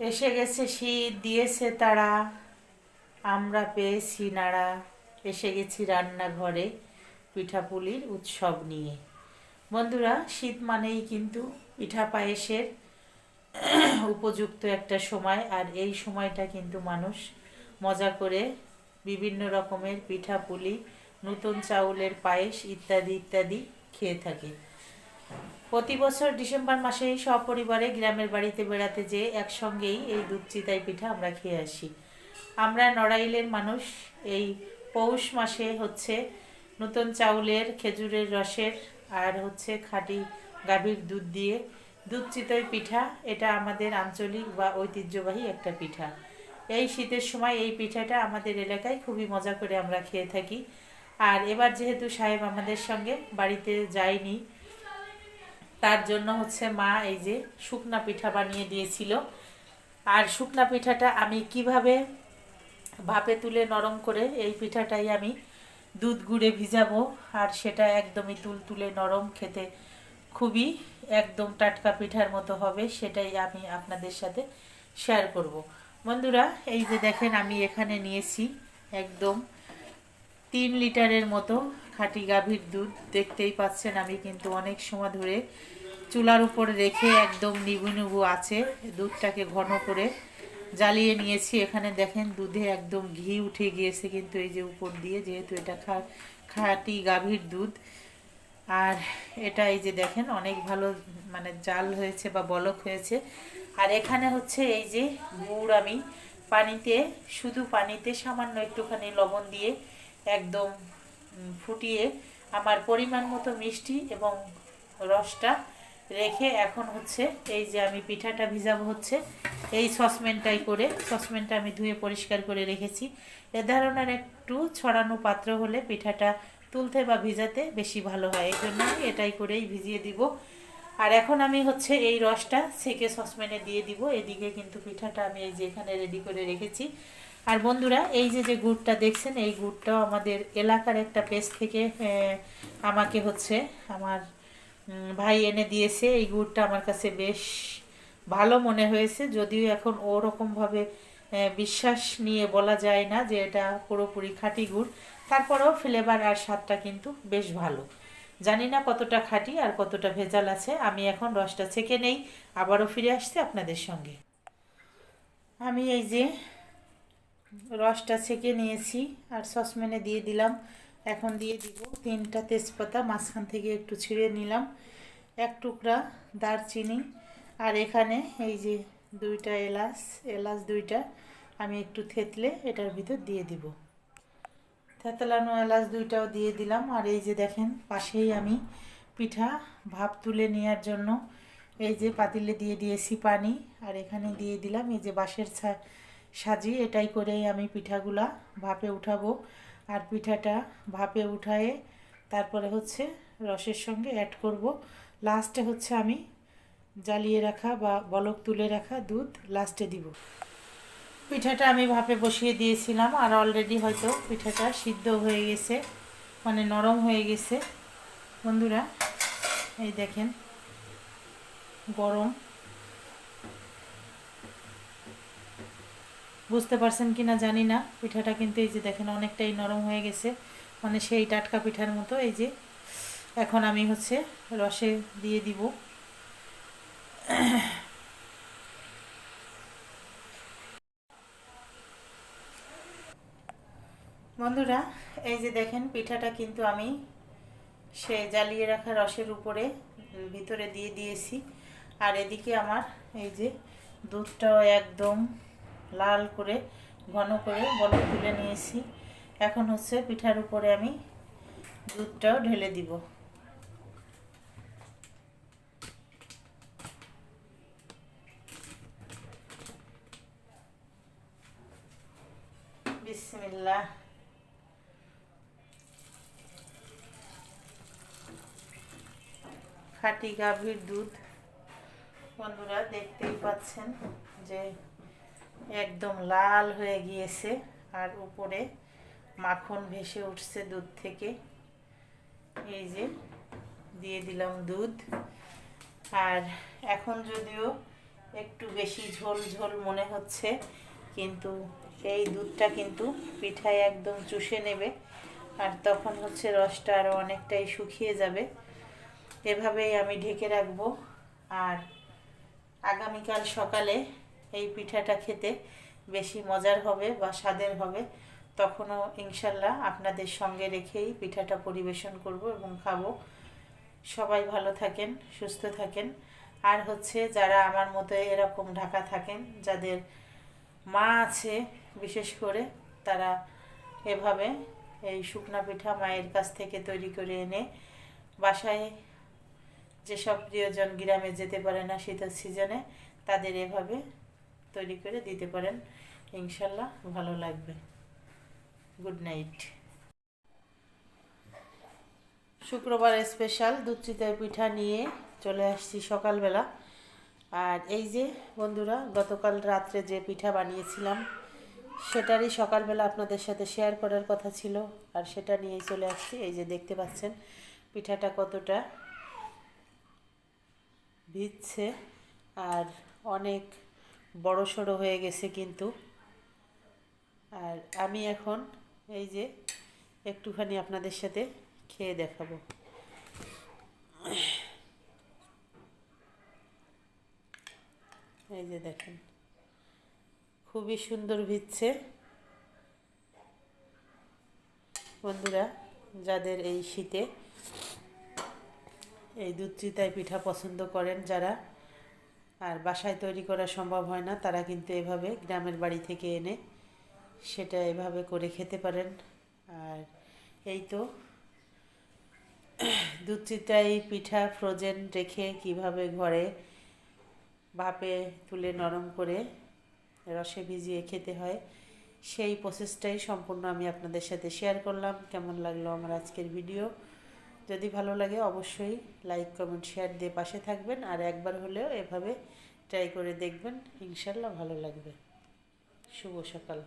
এসে গেছে শীত, দিয়েছে তারা। আমরা পেয়েছি নাড়া। এসে গেছি রান্নাঘরে পিঠাপুলির উৎসব নিয়ে। বন্ধুরা, শীত মানেই কিন্তু পিঠা পায়েসের উপযুক্ত একটা সময়, আর এই সময়টা কিন্তু মানুষ মজা করে বিভিন্ন রকমের পিঠাপুলি নতুন চাউলের পায়েস ইত্যাদি ইত্যাদি খেয়ে থাকে। প্রতি বছর ডিসেম্বর মাসেই সপরিবারে গ্রামের বাড়িতে বেড়াতে যেয়ে একসঙ্গেই এই দুধ চিতাই পিঠা আমরা খেয়ে আসি। আমরা নড়াইলের মানুষ, এই পৌষ মাসে হচ্ছে নতুন চাউলের, খেজুরের রসের আর হচ্ছে খাঁটি গাভীর দুধ দিয়ে দুধ চিতই পিঠা। এটা আমাদের আঞ্চলিক বা ঐতিহ্যবাহী একটা পিঠা। এই শীতের সময় এই পিঠাটা আমাদের এলাকায় খুবই মজা করে আমরা খেয়ে থাকি। আর এবার যেহেতু সাহেব আমাদের সঙ্গে বাড়িতে যায়নি তার জন্য হচ্ছে মা এই যে শুকনা পিঠা বানিয়ে দিয়েছিল। আর শুকনা পিঠাটা আমি কীভাবে ভাপে তুলে নরম করে এই পিঠাটাই আমি দুধ গুঁড়ে ভিজাবো, আর সেটা একদমই তুল তুলে নরম খেতে খুবই একদম টাটকা পিঠার মতো হবে, সেটাই আমি আপনাদের সাথে শেয়ার করব। বন্ধুরা, এই যে দেখেন আমি এখানে নিয়েছি একদম তিন লিটারের মতো খাঁটি গাভীর দুধ দেখতেই পাচ্ছেন আমি, কিন্তু অনেক সময় ধরে চুলার উপরে রেখে একদম নিবু নিবু আছে। দুধটাকে ঘন করে জ্বালিয়ে নিয়েছি। এখানে দেখেন দুধে একদম ঘি উঠে গিয়েছে কিন্তু এই যে উপর দিয়ে, যেহেতু এটা খা, খাঁটি গাভীর দুধ। আর এটা এই যে দেখেন অনেক ভালো মানে জাল হয়েছে বা বলক হয়েছে। আর এখানে হচ্ছে এই যে গুড় আমি পানিতে, শুধু পানিতে সামান্য একটুখানি লবণ দিয়ে একদম ফুটিয়ে আমার পরিমাণ মতো মিষ্টি এবং রসটা রেখে এখন হচ্ছে এই যে আমি পিঠাটা ভিজাবো হচ্ছে, এই সসপ্যানটাই করে, সসপ্যানটা আমি ধুয়ে পরিষ্কার করে রেখেছি। এ ধরনের একটু ছড়ানো পাত্র হলে পিঠাটা তুলতে বা ভিজাতে বেশি ভালো হয়, এই জন্য আমি এটাই করেই ভিজিয়ে দিব। আর এখন আমি হচ্ছে এই রসটা সেকে সসপ্যানে দিয়ে দিব, এদিকে কিন্তু পিঠাটা আমি এই যে এখানে রেডি করে রেখেছি। আর বন্ধুরা, এই যে যে গুড়টা দেখছেন, এই গুড়টাও আমাদের এলাকার একটা পেজ থেকে আমাকে হচ্ছে আমার ভাই এনে দিয়েছে। এই গুড়টা আমার কাছে বেশ ভালো মনে হয়েছে। যদিও এখন ওরকমভাবে বিশ্বাস নিয়ে বলা যায় না যে এটা পুরোপুরি খাঁটি গুড়। তারপরেও ফ্লেভার আর স্বাদটা কিন্তু বেশ ভালো। জানি না কতটা খাঁটি আর কতটা ভেজাল আছে। আমি এখন রসটা ছেঁকে নেই। আবারও ফিরে আসছি আপনাদের সঙ্গে। আমি এই যে রসটা ছেঁকে নিয়েছি আর সসপ্যানে দিয়ে দিলাম। এখন দিয়ে দিব তিনটা তেজপাতা, মাঝখান থেকে একটু ছিঁড়ে নিলাম। এক টুকরা দারচিনি আর এখানে এই যে দুইটা এলাচ এলাচ দুইটা আমি একটু থেতলে এটার ভিতর দিয়ে দিব। থেতলানো এলাচ দুইটাও দিয়ে দিলাম। আর এই যে দেখেন, পাশেই আমি পিঠা ভাপ তুলে নেওয়ার জন্য এই যে পাতিলে দিয়ে দিয়েছি পানি। আর এখানে দিয়ে দিলাম এই যে বাঁশের ছা সাজি এটাই করেই আমি পিঠাগুলা ভাপে উঠাবো। আর পিঠাটা ভাপে উঠায়ে তারপরে হচ্ছে রসের সঙ্গে অ্যাড করব। লাস্টে হচ্ছে আমি জ্বালিয়ে রাখা বা বলক তুলে রাখা দুধ লাস্টে দিব। পিঠাটা আমি ভাপে বসিয়ে দিয়েছিলাম আর অলরেডি হয়তো পিঠাটা সিদ্ধ হয়ে গেছে মানে নরম হয়ে গেছে। বন্ধুরা, এই দেখেন, গরম। বুঝতে পারছেন কি না জানি না। পিঠাটা কিন্তু এই যে দেখেন অনেকটাই নরম হয়ে গেছে। মানে সেই টাটকা পিঠার মতো এই যে। এখন আমি হচ্ছে রসে দিয়ে দিব। বন্ধুরা, এই যে দেখেন পিঠাটা কিন্তু আমি সে জ্বালিয়ে রাখা রসের উপরে ভিতরে দিয়ে দিয়েছি। আর এদিকে আমার এই যে দুধটাও একদম লাল করে, ঘন করে বলক তুলে নিয়েছি। এখন হচ্ছে পিঠার উপরে আমি দুধটাও ঢেলে দিব। বিসমিল্লাহ। খাঁটি গাভীর দুধ। বন্ধুরা দেখতেই পাচ্ছেন যে একদম লাল হয়ে গিয়েছে আর উপরে মাখন ভেসে উঠছে দুধ থেকে। এই যে দিয়ে দিলাম দুধ। আর এখন যদিও একটু বেশি ঝোল ঝোল মনে হচ্ছে, কিন্তু এই দুধটা কিন্তু পিঠায় একদম চুষে নেবে আর তখন হচ্ছে রসটা আরও অনেকটাই শুকিয়ে যাবে। এভাবেই আমি ঢেকে রাখব। আর আগামীকাল সকালে এই পিঠাটা খেতে বেশি মজার হবে বা স্বাদের হবে, তখনও ইনশাল্লাহ আপনাদের সঙ্গে রেখেই পিঠাটা পরিবেশন করব এবং খাব। সবাই ভালো থাকেন, সুস্থ থাকেন। আর হচ্ছে যারা আমার মতো এরকম ঢাকা থাকেন, যাদের মা আছে, বিশেষ করে তারা এভাবে এই শুকনা পিঠা মায়ের কাছ থেকে তৈরি করে এনে বাসায় যেসব প্রিয়জন গ্রামে যেতে পারে না শীতের সিজনে, তাদের এভাবে তৈরি করে দিতে পারেন। ইনশাল্লাহ ভালো লাগবে। Good night. শুক্রবার স্পেশাল দুধ পিঠা নিয়ে চলে আসছি সকালবেলা। আর এই যে বন্ধুরা, গতকাল রাত্রে যে পিঠা বানিয়েছিলাম, সেটারই সকালবেলা আপনাদের সাথে শেয়ার করার কথা ছিল। আর সেটা নিয়েই চলে আসছি। এই যে দেখতে পাচ্ছেন পিঠাটা কতটা ভিজছে। আর অনেক বড় সড়ো হয়ে গেছে কিন্তু। আর আমি এখন এই যে একটুখানি আপনাদের সাথে খেয়ে দেখাবো। এই যে দেখেন, খুবই সুন্দর ভিজছে। বন্ধুরা, যাদের এই শীতে এই দুধ চিতায় পিঠা পছন্দ করেন, যারা আর বাসায় তৈরি করা সম্ভব হয় না, তারা কিন্তু এভাবে গ্রামের বাড়ি থেকে এনে সেটা এভাবে করে খেতে পারেন। আর এই তো দুধ পিঠা, ফ্রোজেন রেখে কীভাবে ঘরে ভাপে তুলে নরম করে রসে ভিজিয়ে খেতে হয়, সেই প্রসেসটাই সম্পূর্ণ আমি আপনাদের সাথে শেয়ার করলাম। কেমন লাগল আমার আজকের ভিডিও যদি ভালো লাগে অবশ্যই লাইক কমেন্ট শেয়ার দিয়ে পাশে থাকবেন আর একবার হলেও এভাবে ট্রাই করে দেখবেন, ইনশাল্লাহ ভালো লাগবে। শুভ সকাল।